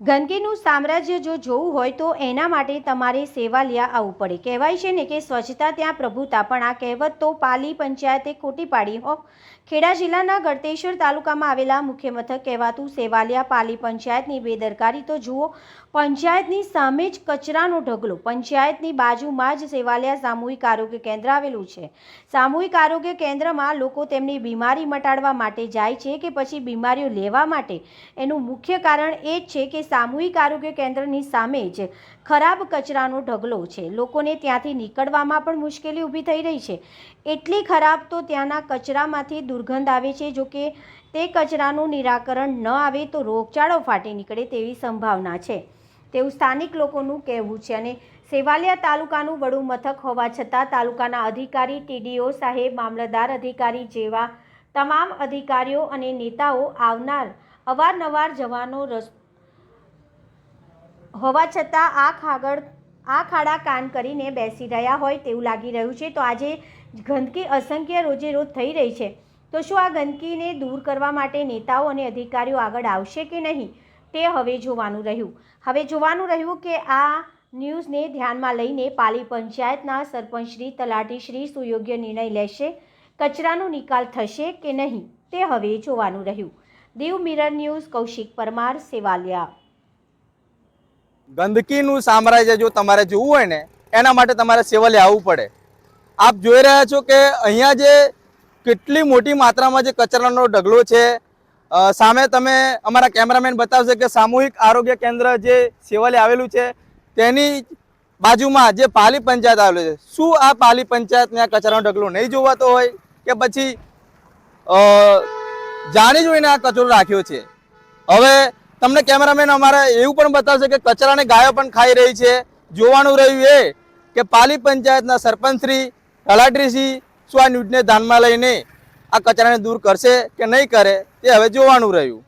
ગંદકીનું સામ્રાજ્ય જો જોવું હોય તો એના માટે તમારે સેવાલિયા આવવું પડે. કહેવાય છે ને કે સ્વચ્છતા ત્યાં પ્રભુતા, પણ આ કહેવત તો પાલી પંચાયતે ખોટી પાડી, હો. ખેડા જિલ્લાના ગળતેશ્વર તાલુકામાં આવેલા મુખ્ય મથક કહેવાતું સેવાલિયા પાલી પંચાયતની બેદરકારી તો જુઓ, પંચાયતની સામે જ કચરાનો ઢગલો, પંચાયતની બાજુમાં જ સેવાલિયા સામૂહિક આરોગ્ય કેન્દ્ર આવેલું છે. સામૂહિક આરોગ્ય કેન્દ્રમાં લોકો તેમની બીમારી મટાડવા માટે જાય છે કે પછી બીમારીઓ લેવા માટે. એનું મુખ્ય કારણ એ જ છે કે સામૂહિક આરોગ્ય કેન્દ્રની સામે જ ખરાબ કચરાનો ઢગલો છે. લોકોને ત્યાંથી નીકળવામાં પણ મુશ્કેલી ઊભી થઈ રહી છે. એટલી ખરાબ તો ત્યાંના કચરામાંથી દુર્ગંધ આવે છે. જો કે તે કચરાનું નિરાકરણ ન આવે તો રોગચાળો ફાટી નીકળે તેવી સંભાવના છે. તેવું સ્થાનિક લોકોનું કહેવું છે અને સેવાલિયા તાલુકાનું વડું મથક હોવા છતાં તાલુકાના અધિકારી, ટીડીઓ સાહેબ, મામલતદાર અધિકારી જેવા તમામ અધિકારીઓ અને નેતાઓ આવનાર અવારનવાર જવાનો રસ હોવા છતાં આ ખાગળ, આ ખાડા કાન કરીને બેસી રહ્યા હોય તેવું લાગી રહ્યું છે. તો આજે ગંદકી અસંખ્ય રોજે રોજ થઈ રહી છે. તો શું આ ગંદકીને દૂર કરવા માટે નેતાઓ અને અધિકારીઓ આગળ આવશે કે નહીં? તે હવે જોવાનું રહ્યું. હવે જોવાનું રહ્યું કે આ ન્યૂઝને ધ્યાનમાં લઈને પાલી પંચાયતના સરપંચશ્રી તલાટીશ્રી સુયોગ્ય નિર્ણય લેશે, કચરાનો નિકાલ થશે કે નહીં? તે હવે જોવાનું રહ્યું. Diu mirror news, Kaushik Parmar, Sevaliya. ગંદકીનું સામ્રાજ્ય જો તમારે જોવું હોય ને, એના માટે તમારે સેવલે આવવું પડે. આપ જોઈ રહ્યા છો કે અહીંયા જે કેટલી મોટી માત્રામાં જે કચરાનો ઢગલો છે સામે તમે અમારા કેમેરામેન બતાવશે કે સામૂહિક આરોગ્ય કેન્દ્ર જે સેવલે આવેલું છે, તેની બાજુમાં જે પાલી પંચાયત આવેલું છે, શું આ પાલી પંચાયતને આ કચરાનો ઢગલો નહીં જોવાતો હોય કે પછી જાણી જોઈને આ કચરો રાખ્યો છે? હવે તમને કેમેરામેન અમારે એવું પણ બતાવશે કે કચરાને ગાયો પણ ખાઈ રહી છે. જોવાનું રહ્યું એ કે પાલી પંચાયતના સરપંચશ્રી તલાટીશ્રી શું આ ન્યૂઝને ધ્યાનમાં લઈને આ કચરાને દૂર કરશે કે નહીં કરે તે હવે જોવાનું રહ્યું.